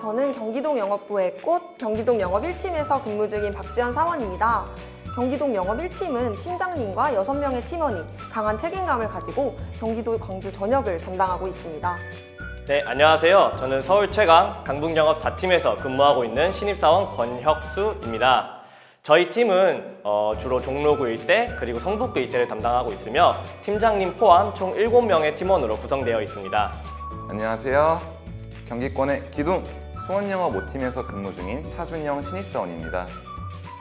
저는 경기동 영업부의 꽃 경기동 영업 1팀에서 근무 중인 박지연 사원입니다. 경기동 영업 1팀은 팀장님과 6명의 팀원이 강한 책임감을 가지고 경기도 광주 전역을 담당하고 있습니다. 네, 안녕하세요. 저는 서울 최강 강북영업 4팀에서 근무하고 있는 신입사원 권혁수입니다. 저희 팀은 어, 주로 종로구 일대 그리고 성북구 일대를 담당하고 있으며 팀장님 포함 총 7명의 팀원으로 구성되어 있습니다. 안녕하세요. 경기권의 기둥 수원영업 5팀에서 근무 중인 차준영 신입사원입니다.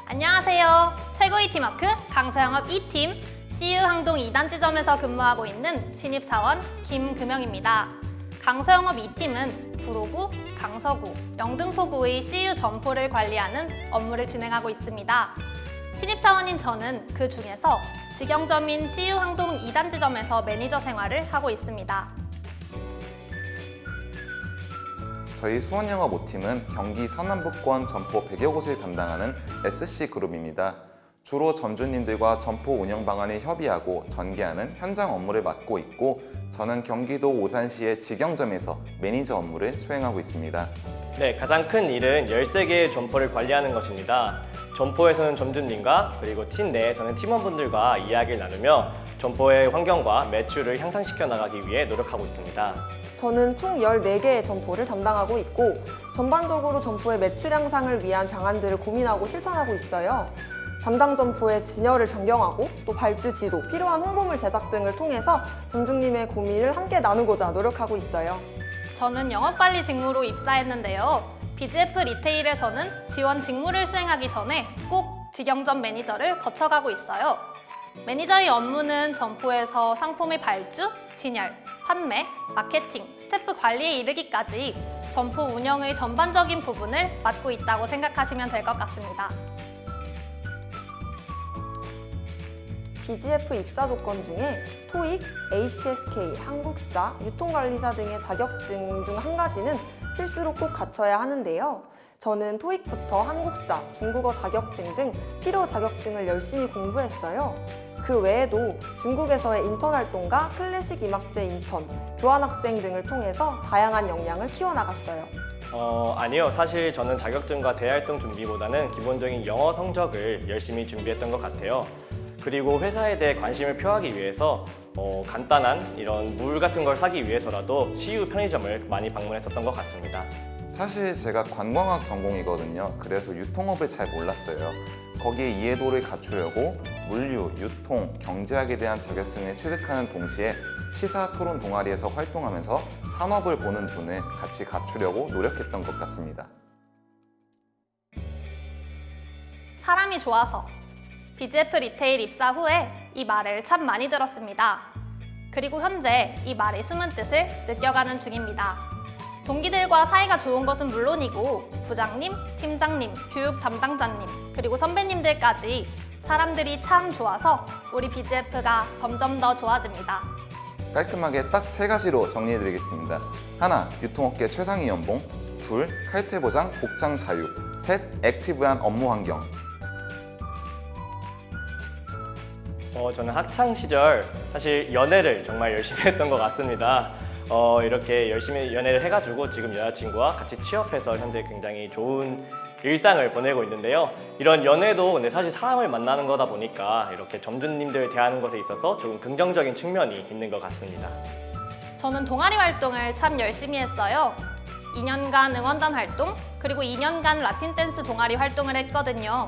안녕하세요. 최고의 팀워크 강서영업 2팀 CU 항동 2단 지점에서 근무하고 있는 신입사원 김금영입니다. 강서영업 2팀은 구로구, 강서구, 영등포구의 CU 점포를 관리하는 업무를 진행하고 있습니다. 신입사원인 저는 그 중에서 직영점인 CU 항동 2단 지점에서 매니저 생활을 하고 있습니다. 저희 수원영업 5팀은 경기 서남북권 점포 100여 곳을 담당하는 SC그룹입니다. 주로 점주님들과 점포 운영 방안을 협의하고 전개하는 현장 업무를 맡고 있고 저는 경기도 오산시의 직영점에서 매니저 업무를 수행하고 있습니다. 네, 가장 큰 일은 13개의 점포를 관리하는 것입니다. 점포에서는 점주님과 그리고 팀 내에서는 팀원분들과 이야기를 나누며 점포의 환경과 매출을 향상시켜 나가기 위해 노력하고 있습니다. 저는 총 14개의 점포를 담당하고 있고 전반적으로 점포의 매출 향상을 위한 방안들을 고민하고 실천하고 있어요. 담당 점포의 진열을 변경하고 또 발주 지도, 필요한 홍보물 제작 등을 통해서 점주님의 고민을 함께 나누고자 노력하고 있어요. 저는 영업관리 직무로 입사했는데요. BGF 리테일에서는 지원 직무를 수행하기 전에 꼭 직영점 매니저를 거쳐가고 있어요. 매니저의 업무는 점포에서 상품의 발주, 진열, 판매, 마케팅, 스태프 관리에 이르기까지 점포 운영의 전반적인 부분을 맡고 있다고 생각하시면 될 것 같습니다. BGF 입사 조건 중에 토익, HSK, 한국사, 유통관리사 등의 자격증 중 한 가지는 필수로 꼭 갖춰야 하는데요. 저는 토익부터 한국사, 중국어 자격증 등 필요 자격증을 열심히 공부했어요. 그 외에도 중국에서의 인턴 활동과 클래식 음악제 인턴, 교환학생 등을 통해서 다양한 역량을 키워나갔어요. 어, 아니요. 사실 저는 자격증과 대활동 준비보다는 기본적인 영어 성적을 열심히 준비했던 것 같아요. 그리고 회사에 대해 관심을 표하기 위해서 어, 간단한 이런 물 같은 걸 사기 위해서라도 CU 편의점을 많이 방문했었던 것 같습니다. 사실 제가 관광학 전공이거든요. 그래서 유통업을 잘 몰랐어요. 거기에 이해도를 갖추려고 물류, 유통, 경제학에 대한 자격증을 취득하는 동시에 시사 토론 동아리에서 활동하면서 산업을 보는 눈을 같이 갖추려고 노력했던 것 같습니다. 사람이 좋아서 BGF 리테일 입사 후에 이 말을 참 많이 들었습니다. 그리고 현재 이 말의 숨은 뜻을 느껴가는 중입니다. 동기들과 사이가 좋은 것은 물론이고 부장님, 팀장님, 교육 담당자님, 그리고 선배님들까지 사람들이 참 좋아서 우리 BGF가 점점 더 좋아집니다. 깔끔하게 딱 세 가지로 정리해드리겠습니다. 하나, 유통업계 최상위 연봉. 둘, 칼퇴 보장, 복장 자유. 셋, 액티브한 업무 환경. 어, 저는 학창 시절 사실 연애를 정말 열심히 했던 것 같습니다. 어, 이렇게 열심히 연애를 해가지고 지금 여자친구와 같이 취업해서 현재 굉장히 좋은 일상을 보내고 있는데요. 이런 연애도 근데 사실 사람을 만나는 거다 보니까 이렇게 점주님들 대하는 것에 있어서 조금 긍정적인 측면이 있는 것 같습니다. 저는 동아리 활동을 참 열심히 했어요. 2년간 응원단 활동, 그리고 2년간 라틴 댄스 동아리 활동을 했거든요.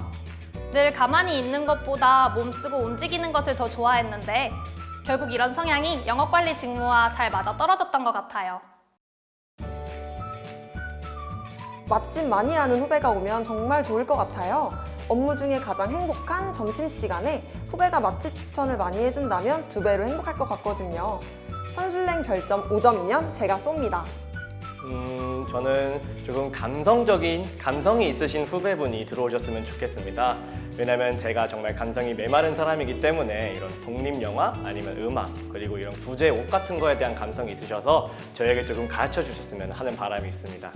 늘 가만히 있는 것보다 몸쓰고 움직이는 것을 더 좋아했는데 결국 이런 성향이 영업관리 직무와 잘 맞아 떨어졌던 것 같아요. 맛집 많이 하는 후배가 오면 정말 좋을 것 같아요. 업무 중에 가장 행복한 점심시간에 후배가 맛집 추천을 많이 해준다면 두 배로 행복할 것 같거든요. 현술랭 별점 5점이면 제가 쏩니다. 음, 저는 조금 감성적인 감성이 있으신 후배분이 들어오셨으면 좋겠습니다. 왜냐면 제가 정말 감성이 메마른 사람이기 때문에 이런 독립 영화 아니면 음악 그리고 이런 부재 옷 같은 거에 대한 감성이 있으셔서 저에게 조금 가르쳐 주셨으면 하는 바람이 있습니다.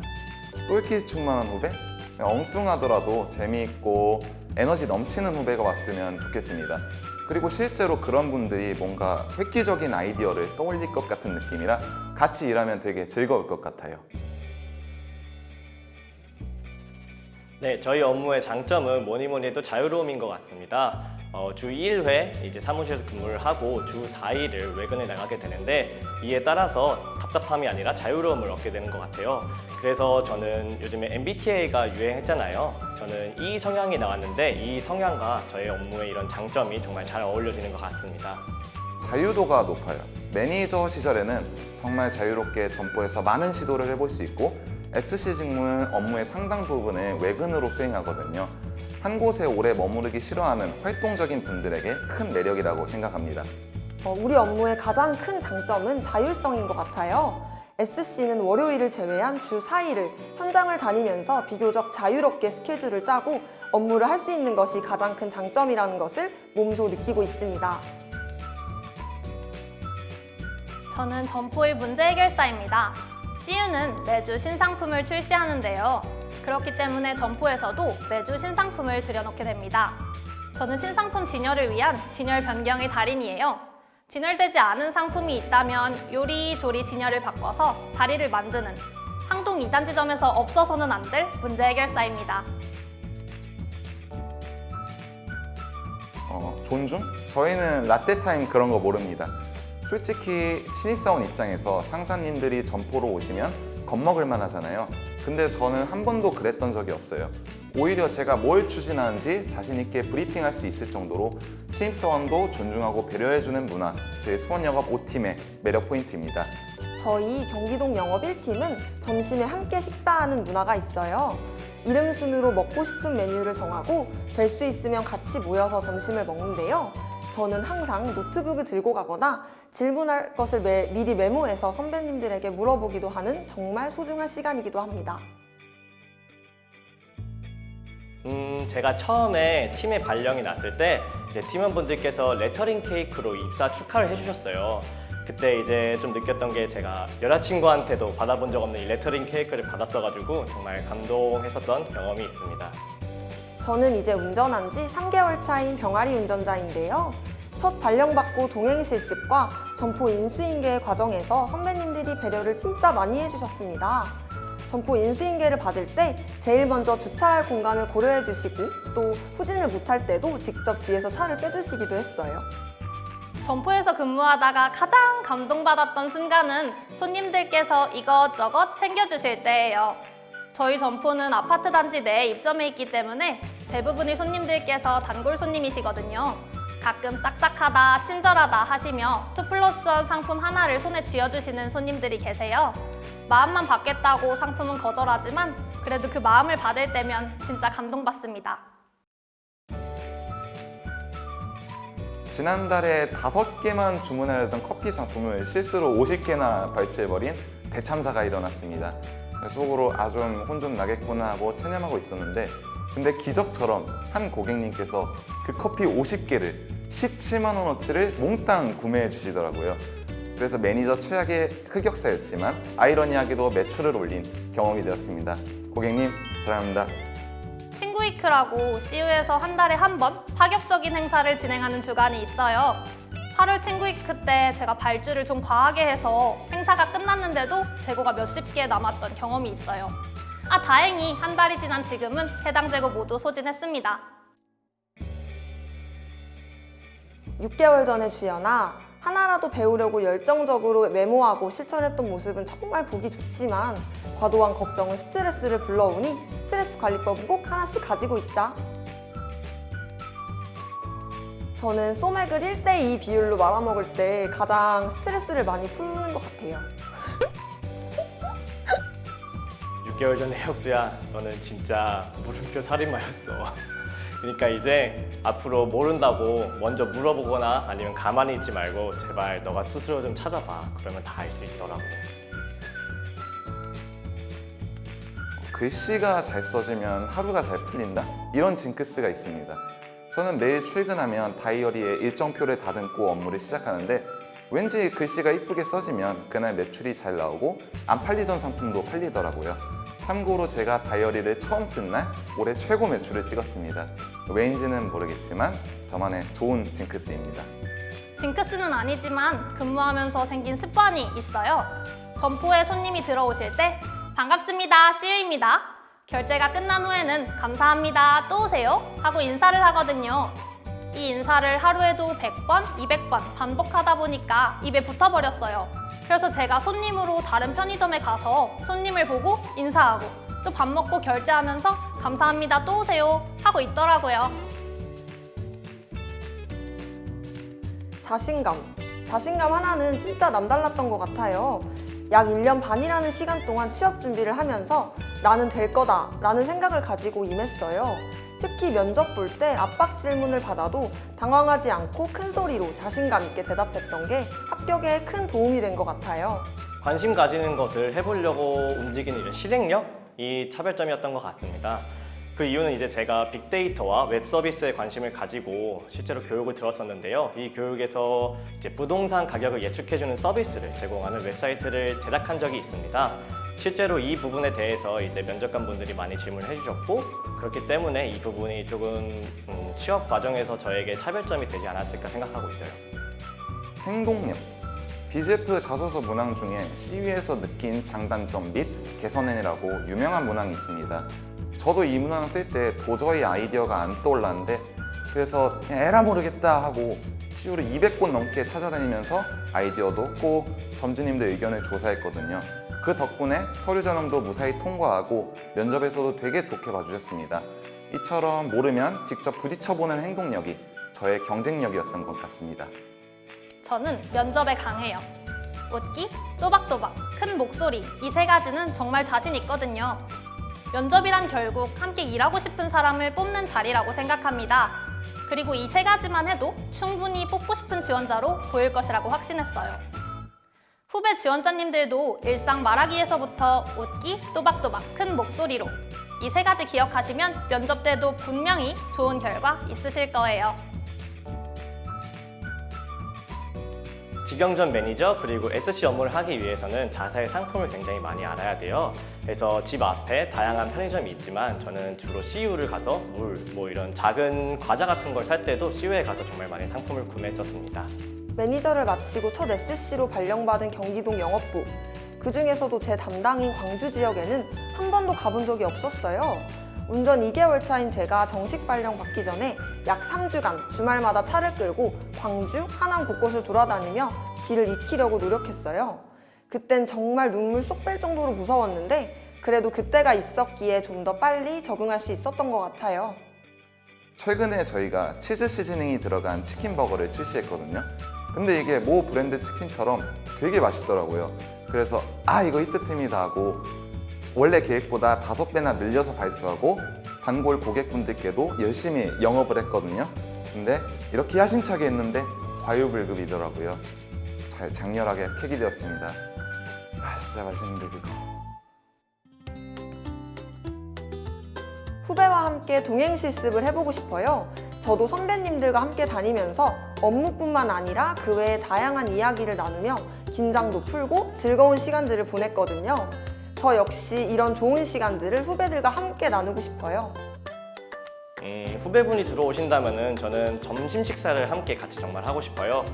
똘끼 충만한 후배? 엉뚱하더라도 재미있고 에너지 넘치는 후배가 왔으면 좋겠습니다. 그리고 실제로 그런 분들이 뭔가 획기적인 아이디어를 떠올릴 것 같은 느낌이라 같이 일하면 되게 즐거울 것 같아요. 네, 저희 업무의 장점은 뭐니 뭐니 해도 자유로움인 것 같습니다. 어, 주 2회 이제 사무실에서 근무를 하고 주 4일을 외근에 나가게 되는데 이에 따라서 답답함이 아니라 자유로움을 얻게 되는 것 같아요. 그래서 저는 요즘에 MBTI가 유행했잖아요. 저는 이 성향이 나왔는데 이 성향과 저의 업무의 이런 장점이 정말 잘 어울려지는 것 같습니다. 자유도가 높아요. 매니저 시절에는 정말 자유롭게 점포에서 많은 시도를 해볼 수 있고 SC 직무는 업무의 상당 부분을 외근으로 수행하거든요. 한 곳에 오래 머무르기 싫어하는 활동적인 분들에게 큰 매력이라고 생각합니다. 어, 우리 업무의 가장 큰 장점은 자율성인 것 같아요. SC는 월요일을 제외한 주 4일을 현장을 다니면서 비교적 자유롭게 스케줄을 짜고 업무를 할 수 있는 것이 가장 큰 장점이라는 것을 몸소 느끼고 있습니다. 저는 점포의 문제 해결사입니다. CU는 매주 신상품을 출시하는데요. 그렇기 때문에 점포에서도 매주 신상품을 들여놓게 됩니다. 저는 신상품 진열을 위한 진열 변경의 달인이에요. 진열되지 않은 상품이 있다면 요리조리 진열을 바꿔서 자리를 만드는 항동 2단 지점에서 없어서는 안 될 문제 해결사입니다. 어, 존중? 저희는 라떼 타임 그런 거 모릅니다. 솔직히 신입사원 입장에서 상사님들이 점포로 오시면 겁먹을 만 하잖아요. 근데 저는 한 번도 그랬던 적이 없어요. 오히려 제가 뭘 추진하는지 자신있게 브리핑할 수 있을 정도로 신입사원도 존중하고 배려해주는 문화, 저희 수원영업 5팀의 매력 포인트입니다. 저희 경기동 영업 1팀은 점심에 함께 식사하는 문화가 있어요. 이름 순으로 먹고 싶은 메뉴를 정하고 될 수 있으면 같이 모여서 점심을 먹는데요. 저는 항상 노트북을 들고 가거나 질문할 것을 매- 미리 메모해서 선배님들에게 물어보기도 하는 정말 소중한 시간이기도 합니다. 음, 제가 처음에 팀에 발령이 났을 때 이제 팀원분들께서 레터링 케이크로 입사 축하를 해주셨어요. 그때 이제 좀 느꼈던 게 제가 여자친구한테도 받아본 적 없는 이 레터링 케이크를 받았어가지고 정말 감동했었던 경험이 있습니다. 저는 이제 운전한 지 3개월 차인 병아리 운전자인데요. 첫 발령받고 동행 실습과 점포 인수인계 과정에서 선배님들이 배려를 진짜 많이 해주셨습니다. 점포 인수인계를 받을 때 제일 먼저 주차할 공간을 고려해 주시고 또 후진을 못할 때도 직접 뒤에서 차를 빼주시기도 했어요. 점포에서 근무하다가 가장 감동받았던 순간은 손님들께서 이것저것 챙겨주실 때예요. 저희 점포는 아파트 단지 내에 입점해 있기 때문에 대부분의 손님들께서 단골 손님이시거든요. 가끔 싹싹하다, 친절하다 하시며 투 플러스 원 상품 하나를 손에 쥐어주시는 손님들이 계세요. 마음만 받겠다고 상품은 거절하지만 그래도 그 마음을 받을 때면 진짜 감동받습니다. 지난달에 다섯 개만 주문하려던 커피 상품을 실수로 50개나 발주해버린 대참사가 일어났습니다. 속으로 아 좀 혼 좀 나겠구나 하고 체념하고 있었는데 근데 기적처럼 한 고객님께서 그 커피 50개를 17만 원어치를 몽땅 구매해 주시더라고요. 그래서 매니저 최악의 흑역사였지만 아이러니하게도 매출을 올린 경험이 되었습니다. 고객님 사랑합니다. 친구이크라고 CU에서 한 달에 한 번 파격적인 행사를 진행하는 주간이 있어요. 8월 친구이크 때 제가 발주를 좀 과하게 해서 행사가 끝났는데도 재고가 몇십 개 남았던 경험이 있어요. 아, 다행히 한 달이 지난 지금은 해당 재고 모두 소진했습니다. 6개월 전에 주연아 하나라도 배우려고 열정적으로 메모하고 실천했던 모습은 정말 보기 좋지만 과도한 걱정은 스트레스를 불러오니 스트레스 관리법은 꼭 하나씩 가지고 있자. 저는 소맥을 1대2 비율로 말아먹을 때 가장 스트레스를 많이 푸는 것 같아요. 6개월 전에 혁수야, 너는 진짜 물음표 살인마였어. 그러니까 이제 앞으로 모른다고 먼저 물어보거나 아니면 가만히 있지 말고 제발 너가 스스로 좀 찾아봐. 그러면 다 알 수 있더라고. 글씨가 잘 써지면 하루가 잘 풀린다? 이런 징크스가 있습니다. 저는 매일 출근하면 다이어리에 일정표를 다듬고 업무를 시작하는데 왠지 글씨가 이쁘게 써지면 그날 매출이 잘 나오고 안 팔리던 상품도 팔리더라고요. 참고로 제가 다이어리를 처음 쓴 날 올해 최고 매출을 찍었습니다. 왜인지는 모르겠지만 저만의 좋은 징크스입니다. 징크스는 아니지만 근무하면서 생긴 습관이 있어요. 점포에 손님이 들어오실 때 반갑습니다, CU입니다. 결제가 끝난 후에는 감사합니다, 또 오세요 하고 인사를 하거든요. 이 인사를 하루에도 100번, 200번 반복하다 보니까 입에 붙어버렸어요. 그래서 제가 손님으로 다른 편의점에 가서 손님을 보고 인사하고 또 밥 먹고 결제하면서 감사합니다, 또 오세요 하고 있더라고요. 자신감. 자신감 하나는 진짜 남달랐던 것 같아요. 약 1년 반이라는 시간 동안 취업 준비를 하면서 나는 될 거다 라는 생각을 가지고 임했어요. 특히 면접 볼 때 압박 질문을 받아도 당황하지 않고 큰 소리로 자신감 있게 대답했던 게 합격에 큰 도움이 된 것 같아요. 관심 가지는 것을 해보려고 움직이는 이런 실행력이 차별점이었던 것 같습니다. 그 이유는 이제 제가 빅데이터와 웹 서비스에 관심을 가지고 실제로 교육을 들었었는데요. 이 교육에서 이제 부동산 가격을 예측해주는 서비스를 제공하는 웹사이트를 제작한 적이 있습니다. 실제로 이 부분에 대해서 이제 면접관 분들이 많이 질문을 해주셨고 그렇기 때문에 이 부분이 조금 음, 취업 과정에서 저에게 차별점이 되지 않았을까 생각하고 있어요. 행동력. BGF 자소서 문항 중에 시위에서 느낀 장단점 및 개선해내라고 유명한 문항이 있습니다. 저도 이 문항 쓸 때 도저히 아이디어가 안 떠올랐는데 그래서 에라 모르겠다 하고 시우를 200권 넘게 찾아다니면서 아이디어도 얻고 점주님들 의견을 조사했거든요. 그 덕분에 서류 전형도 무사히 통과하고 면접에서도 되게 좋게 봐주셨습니다. 이처럼 모르면 직접 부딪혀보는 행동력이 저의 경쟁력이었던 것 같습니다. 저는 면접에 강해요. 웃기, 또박또박, 큰 목소리 이 세 가지는 정말 자신 있거든요. 면접이란 결국 함께 일하고 싶은 사람을 뽑는 자리라고 생각합니다. 그리고 이 세 가지만 해도 충분히 뽑고 싶은 지원자로 보일 것이라고 확신했어요. 후배 지원자님들도 일상 말하기에서부터 웃기, 또박또박, 큰 목소리로 이 세 가지 기억하시면 면접 때도 분명히 좋은 결과 있으실 거예요. 직영전 매니저 그리고 SC 업무를 하기 위해서는 자사의 상품을 굉장히 많이 알아야 돼요. 그래서 집 앞에 다양한 편의점이 있지만 저는 주로 CU를 가서 물, 뭐 이런 작은 과자 같은 걸 살 때도 CU에 가서 정말 많이 상품을 구매했었습니다. 매니저를 마치고 첫 SC로 발령받은 경기동 영업부. 그 중에서도 제 담당인 광주 지역에는 한 번도 가본 적이 없었어요. 운전 2개월 차인 제가 정식 발령 받기 전에 약 3주간 주말마다 차를 끌고 광주, 하남 곳곳을 돌아다니며 길을 익히려고 노력했어요. 그땐 정말 눈물 쏙 뺄 정도로 무서웠는데 그래도 그때가 있었기에 좀 더 빨리 적응할 수 있었던 것 같아요. 최근에 저희가 치즈 시즈닝이 들어간 치킨 버거를 출시했거든요. 근데 이게 모 브랜드 치킨처럼 되게 맛있더라고요. 그래서 아 이거 히트템이다 하고 원래 계획보다 다섯 배나 늘려서 발주하고 단골 고객분들께도 열심히 영업을 했거든요. 근데 이렇게 야심차게 했는데 과유불급이더라고요. 잘 장렬하게 폐기 되었습니다. 아 진짜 맛있는데 그거. 후배와 함께 동행 실습을 해보고 싶어요. 저도 선배님들과 함께 다니면서 업무뿐만 아니라 그 외의 다양한 이야기를 나누며 긴장도 풀고 즐거운 시간들을 보냈거든요. 저 역시 이런 좋은 시간들을 후배들과 함께 나누고 싶어요. 음, 후배분이 들어오신다면은 저는 점심 식사를 함께 같이 정말 하고 싶어요.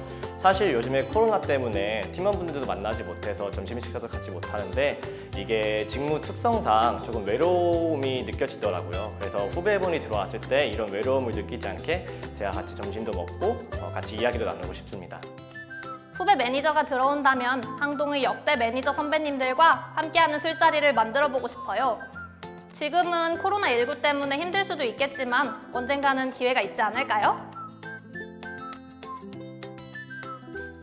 사실 요즘에 코로나 때문에 팀원분들도 만나지 못해서 점심 식사도 같이 못 하는데 이게 직무 특성상 조금 외로움이 느껴지더라고요. 그래서 후배분이 들어왔을 때 이런 외로움을 느끼지 않게 제가 같이 점심도 먹고 어, 같이 이야기도 나누고 싶습니다. 후배 매니저가 들어온다면 항동의 역대 매니저 선배님들과 함께하는 술자리를 만들어 보고 싶어요. 지금은 코로나19 때문에 힘들 수도 있겠지만 언젠가는 기회가 있지 않을까요?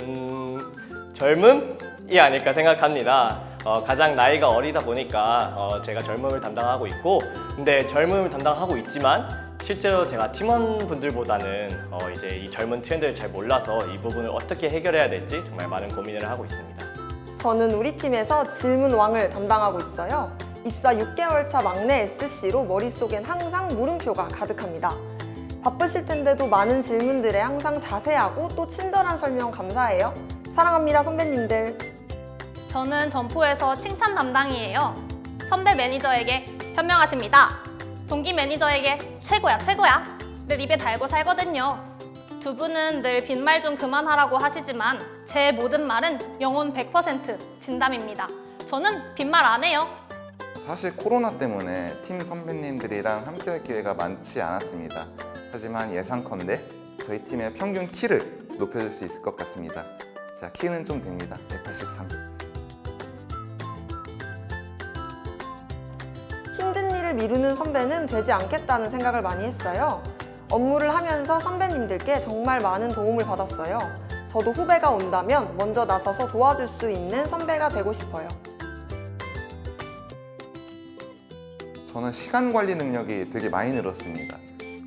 음, 젊음이 아닐까 생각합니다. 어, 가장 나이가 어리다 보니까 어, 제가 젊음을 담당하고 있고, 근데 젊음을 담당하고 있지만 실제로 제가 팀원분들보다는 어, 이제 이 젊은 트렌드를 잘 몰라서 이 부분을 어떻게 해결해야 될지 정말 많은 고민을 하고 있습니다. 저는 우리 팀에서 질문 왕을 담당하고 있어요. 입사 6개월 차 막내 SC로 머릿속엔 항상 물음표가 가득합니다. 바쁘실 텐데도 많은 질문들에 항상 자세하고 또 친절한 설명 감사해요. 사랑합니다, 선배님들. 저는 점포에서 칭찬 담당이에요. 선배 매니저에게 현명하십니다. 동기 매니저에게 최고야, 최고야. 늘 입에 달고 살거든요. 두 분은 늘 빈말 좀 그만하라고 하시지만 제 모든 말은 영혼 100% 진담입니다. 저는 빈말 안 해요. 사실 코로나 때문에 팀 선배님들이랑 함께 할 기회가 많지 않았습니다. 하지만 예상컨대 저희 팀의 평균 키를 높여줄 수 있을 것 같습니다. 자, 키는 좀 됩니다. 183. 미루는 선배는 되지 않겠다는 생각을 많이 했어요. 업무를 하면서 선배님들께 정말 많은 도움을 받았어요. 저도 후배가 온다면 먼저 나서서 도와줄 수 있는 선배가 되고 싶어요. 저는 시간 관리 능력이 되게 많이 늘었습니다.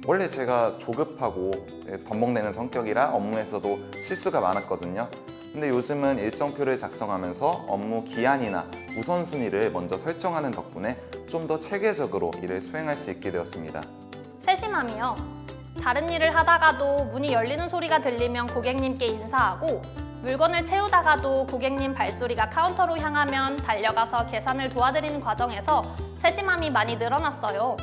원래 제가 조급하고 예, 덤벙대는 성격이라 업무에서도 실수가 많았거든요. 근데 요즘은 일정표를 작성하면서 업무 기한이나 우선순위를 먼저 설정하는 덕분에 좀 더 체계적으로 일을 수행할 수 있게 되었습니다. 세심함이요. 다른 일을 하다가도 문이 열리는 소리가 들리면 고객님께 인사하고 물건을 채우다가도 고객님 발소리가 카운터로 향하면 달려가서 계산을 도와드리는 과정에서 세심함이 많이 늘어났어요.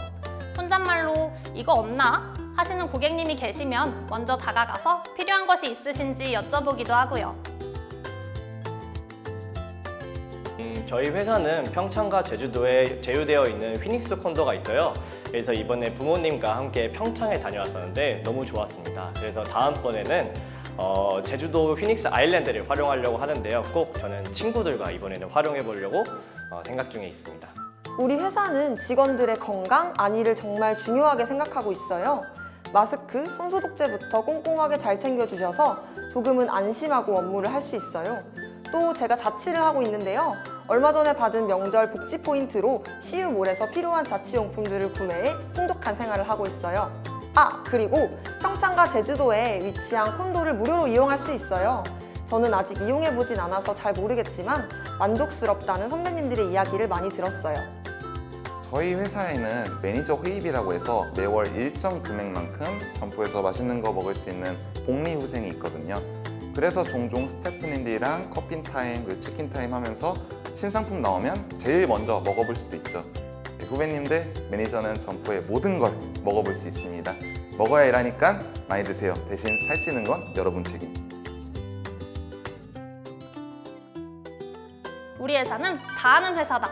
혼잣말로 이거 없나? 하시는 고객님이 계시면 먼저 다가가서 필요한 것이 있으신지 여쭤보기도 하고요. 음, 저희 회사는 평창과 제주도에 제휴되어 있는 휘닉스 콘도가 있어요. 그래서 이번에 부모님과 함께 평창에 다녀왔었는데 너무 좋았습니다. 그래서 다음번에는 어, 제주도 휘닉스 아일랜드를 활용하려고 하는데요. 꼭 저는 친구들과 이번에는 활용해 보려고 어, 생각 중에 있습니다. 우리 회사는 직원들의 건강, 안위를 정말 중요하게 생각하고 있어요. 마스크, 손소독제부터 꼼꼼하게 잘 챙겨주셔서 조금은 안심하고 업무를 할 수 있어요. 또 제가 자취를 하고 있는데요. 얼마 전에 받은 명절 복지 포인트로 CU몰에서 필요한 자취용품들을 구매해 풍족한 생활을 하고 있어요. 아, 그리고 평창과 제주도에 위치한 콘도를 무료로 이용할 수 있어요. 저는 아직 이용해보진 않아서 잘 모르겠지만 만족스럽다는 선배님들의 이야기를 많이 들었어요. 저희 회사에는 매니저 회의비라고 해서 매월 일정 금액만큼 점포에서 맛있는 거 먹을 수 있는 복리 후생이 있거든요. 그래서 종종 스태프님들이랑 커피 타임, 그리고 치킨 타임 하면서 신상품 나오면 제일 먼저 먹어볼 수도 있죠. 네, 후배님들, 매니저는 점포의 모든 걸 먹어볼 수 있습니다. 먹어야 일하니까 많이 드세요. 대신 살찌는 건 여러분 책임. 우리 회사는 다 하는 회사다.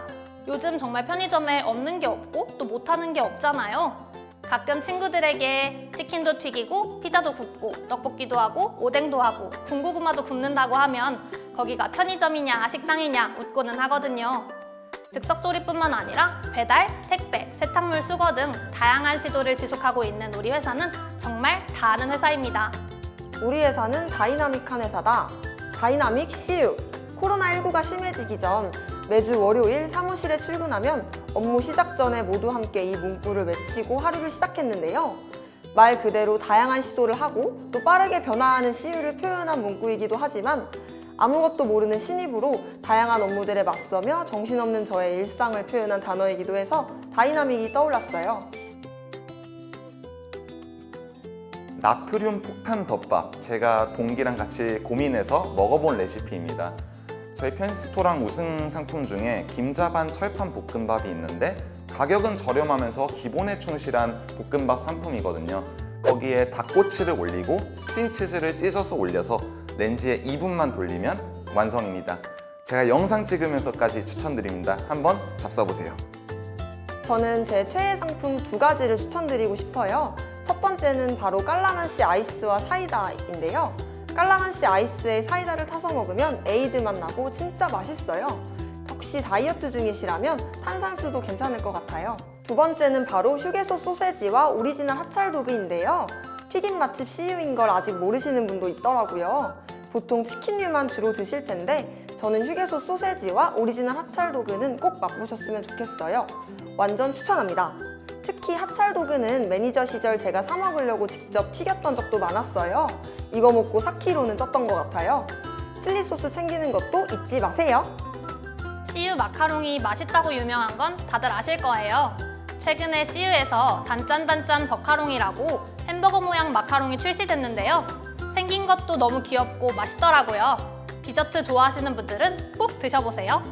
요즘 정말 편의점에 없는 게 없고 또 못하는 게 없잖아요. 가끔 친구들에게 치킨도 튀기고 피자도 굽고 떡볶이도 하고 오뎅도 하고 군고구마도 굽는다고 하면 거기가 편의점이냐 식당이냐 웃고는 하거든요. 즉석조리뿐만 아니라 배달, 택배, 세탁물 수거 등 다양한 시도를 지속하고 있는 우리 회사는 정말 다 하는 회사입니다. 우리 회사는 다이나믹한 회사다. 다이나믹 CU. 코로나19가 심해지기 전 매주 월요일 사무실에 출근하면 업무 시작 전에 모두 함께 이 문구를 외치고 하루를 시작했는데요. 말 그대로 다양한 시도를 하고 또 빠르게 변화하는 CU를 표현한 문구이기도 하지만 아무것도 모르는 신입으로 다양한 업무들에 맞서며 정신없는 저의 일상을 표현한 단어이기도 해서 다이나믹이 떠올랐어요. 나트륨 폭탄 덮밥 제가 동기랑 같이 고민해서 먹어본 레시피입니다. 저희 편스토랑 우승 상품 중에 김자반 철판 볶음밥이 있는데 가격은 저렴하면서 기본에 충실한 볶음밥 상품이거든요. 거기에 닭꼬치를 올리고 스트링치즈를 찢어서 올려서 렌지에 2분만 돌리면 완성입니다. 제가 영상 찍으면서까지 추천드립니다. 한번 잡숴보세요. 저는 제 최애 상품 두 가지를 추천드리고 싶어요. 첫 번째는 바로 깔라만시 아이스와 사이다인데요. 깔라만시 아이스에 사이다를 타서 먹으면 에이드 맛 나고 진짜 맛있어요. 혹시 다이어트 중이시라면 탄산수도 괜찮을 것 같아요. 두 번째는 바로 휴게소 소세지와 오리지널 하찰도그인데요. 튀김 맛집 CU인 걸 아직 모르시는 분도 있더라고요. 보통 치킨류만 주로 드실 텐데 저는 휴게소 소세지와 오리지널 하찰도그는 꼭 맛보셨으면 좋겠어요. 완전 추천합니다. 특히 하찰도그는 매니저 시절 제가 사 먹으려고 직접 튀겼던 적도 많았어요. 이거 먹고 4kg는 쪘던 것 같아요. 칠리 소스 챙기는 것도 잊지 마세요. CU 마카롱이 맛있다고 유명한 건 다들 아실 거예요. 최근에 CU에서 단짠단짠 버카롱이라고 햄버거 모양 마카롱이 출시됐는데요. 생긴 것도 너무 귀엽고 맛있더라고요. 디저트 좋아하시는 분들은 꼭 드셔보세요.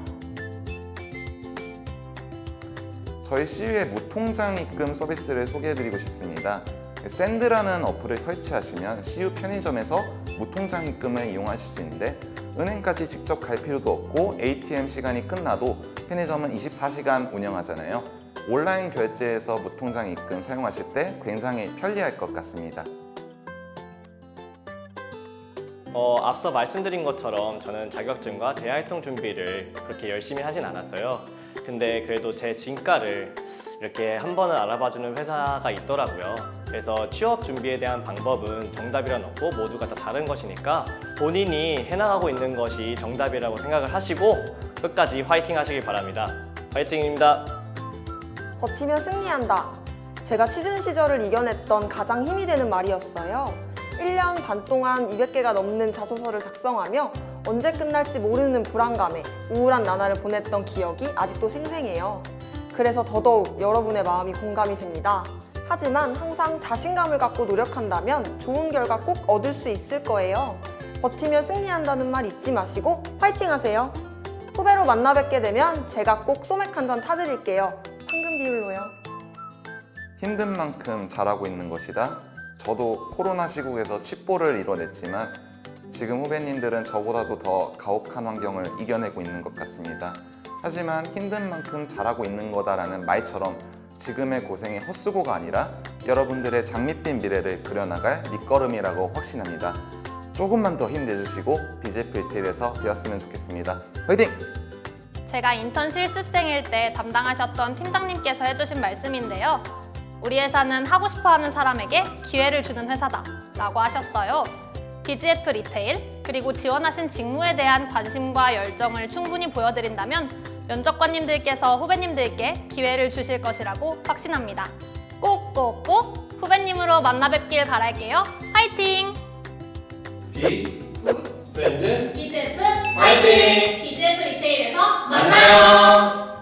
저희 CU의 무통장 입금 서비스를 소개해드리고 싶습니다. 샌드라는 어플을 설치하시면 CU 편의점에서 무통장 입금을 이용하실 수 있는데 은행까지 직접 갈 필요도 없고 ATM 시간이 끝나도 편의점은 24시간 운영하잖아요. 온라인 결제에서 무통장 입금 사용하실 때 굉장히 편리할 것 같습니다. 어, 앞서 말씀드린 것처럼 저는 자격증과 대활동 준비를 그렇게 열심히 하진 않았어요. 근데 그래도 제 진가를 이렇게 한 번은 알아봐주는 회사가 있더라고요. 그래서 취업 준비에 대한 방법은 정답이란 없고 모두가 다 다른 것이니까 본인이 해나가고 있는 것이 정답이라고 생각을 하시고 끝까지 화이팅 하시길 바랍니다. 화이팅입니다. 버티면 승리한다. 제가 취준 시절을 이겨냈던 가장 힘이 되는 말이었어요. 1년 반 동안 200개가 넘는 자소서를 작성하며 언제 끝날지 모르는 불안감에 우울한 나날을 보냈던 기억이 아직도 생생해요. 그래서 더더욱 여러분의 마음이 공감이 됩니다. 하지만 항상 자신감을 갖고 노력한다면 좋은 결과 꼭 얻을 수 있을 거예요. 버티면 승리한다는 말 잊지 마시고 파이팅 하세요. 후배로 만나 뵙게 되면 제가 꼭 소맥 한 잔 타드릴게요. 황금 비율로요. 힘든 만큼 잘하고 있는 것이다. 저도 코로나 시국에서 취뽀를 이뤄냈지만 지금 후배님들은 저보다도 더 가혹한 환경을 이겨내고 있는 것 같습니다. 하지만 힘든 만큼 잘하고 있는 거다라는 말처럼 지금의 고생이 헛수고가 아니라 여러분들의 장밋빛 미래를 그려나갈 밑거름이라고 확신합니다. 조금만 더 힘내주시고 BJP 리테일에서 배웠으면 좋겠습니다. 화이팅! 제가 인턴 실습생일 때 담당하셨던 팀장님께서 해주신 말씀인데요. 우리 회사는 하고 싶어 하는 사람에게 기회를 주는 회사다 라고 하셨어요. BGF 리테일, 그리고 지원하신 직무에 대한 관심과 열정을 충분히 보여드린다면 면접관님들께서 후배님들께 기회를 주실 것이라고 확신합니다. 꼭꼭꼭 후배님으로 만나 뵙길 바랄게요. 화이팅! 비 네, 브랜드 비즈프 화이팅! 비즈프 리테일에서 만나요.